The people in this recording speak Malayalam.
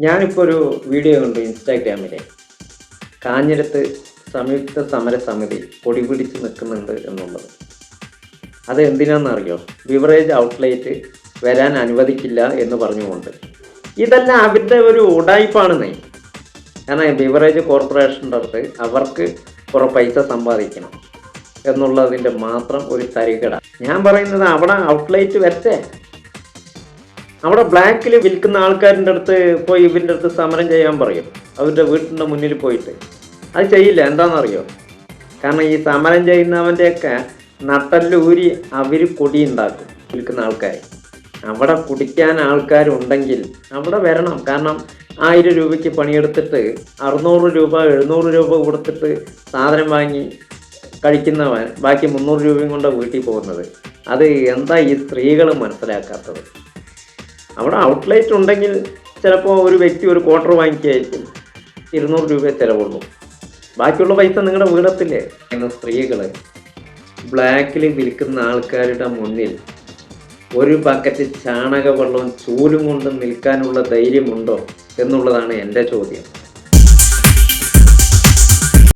ഞാനിപ്പോൾ ഒരു വീഡിയോ കണ്ടു ഇൻസ്റ്റാഗ്രാമിലെ. കാഞ്ഞിരത്ത് സംയുക്ത സമര സമിതി പൊടി പിടിച്ച് നിൽക്കുന്നുണ്ട് എന്നുള്ളത്. അത് എന്തിനാണെന്നറിയോ ബിവറേജ് ഔട്ട്ലെറ്റ് വരാൻ അനുവദിക്കില്ല എന്ന് പറഞ്ഞുകൊണ്ട്. ഇതെല്ലാം അവരുടെ ഒരു ഉടായ്പാണെന്നേ. കാരണം ബിവറേജ് കോർപ്പറേഷന്റെ അടുത്ത് അവർക്ക് കുറേ പൈസ സമ്പാദിക്കണം എന്നുള്ളതിന്റെ മാത്രം ഒരു തരികട. ഞാൻ പറയുന്നത് അവിടെ ഔട്ട്ലെറ്റ് വരട്ടെ. അവിടെ ബ്ലാക്കിൽ വിൽക്കുന്ന ആൾക്കാരുടെ അടുത്ത് പോയി ഇവന്റെ അടുത്ത് സമരം ചെയ്യാൻ പറയും. അവരുടെ വീട്ടിന്റെ മുന്നിൽ പോയിട്ട്. അത് ചെയ്യില്ല. എന്താണെന്നറിയോ? കാരണം ഈ സമരം ചെയ്യുന്നവന്റെയൊക്കെ നട്ടല്ലൂരി അവർ കൊടി ഉണ്ടാക്കും വിൽക്കുന്ന ആൾക്കാർ അവിടെ കുടിക്കാൻ ആൾക്കാരുണ്ടെങ്കിൽ അവിടെ വരണം. കാരണം ആയിരം രൂപയ്ക്ക് പണിയെടുത്തിട്ട് അറുന്നൂറ് രൂപ എഴുന്നൂറ് രൂപ കൊടുത്തിട്ട് സാധനം വാങ്ങി കഴിക്കുന്നവൻ ബാക്കി മുന്നൂറ് രൂപയും കൊണ്ട് വീട്ടിൽ പോകുന്നത്. അത് എന്താ ഈ സ്ത്രീകൾ മനസ്സിലാക്കാത്തത്? അവിടെ ഔട്ട്ലെറ്റ് ഉണ്ടെങ്കിൽ ചിലപ്പോൾ ഒരു വ്യക്തി ഒരു ക്വാർട്ടർ വാങ്ങിക്കായിരിക്കും. ഇരുന്നൂറ് രൂപയെ ചിലവുള്ളൂ. ബാക്കിയുള്ള പൈസ നിങ്ങളുടെ വീടത്തില്ലേ? എന്ന സ്ത്രീകൾ ബ്ലാക്കിൽ വിൽക്കുന്ന ആൾക്കാരുടെ മുന്നിൽ ഒരു ബക്കറ്റ് ചാണകവെള്ളവും ചൂലും കൊണ്ട് നിൽക്കാനുള്ള ധൈര്യമുണ്ടോ എന്നുള്ളതാണ് എന്റെ ചോദ്യം.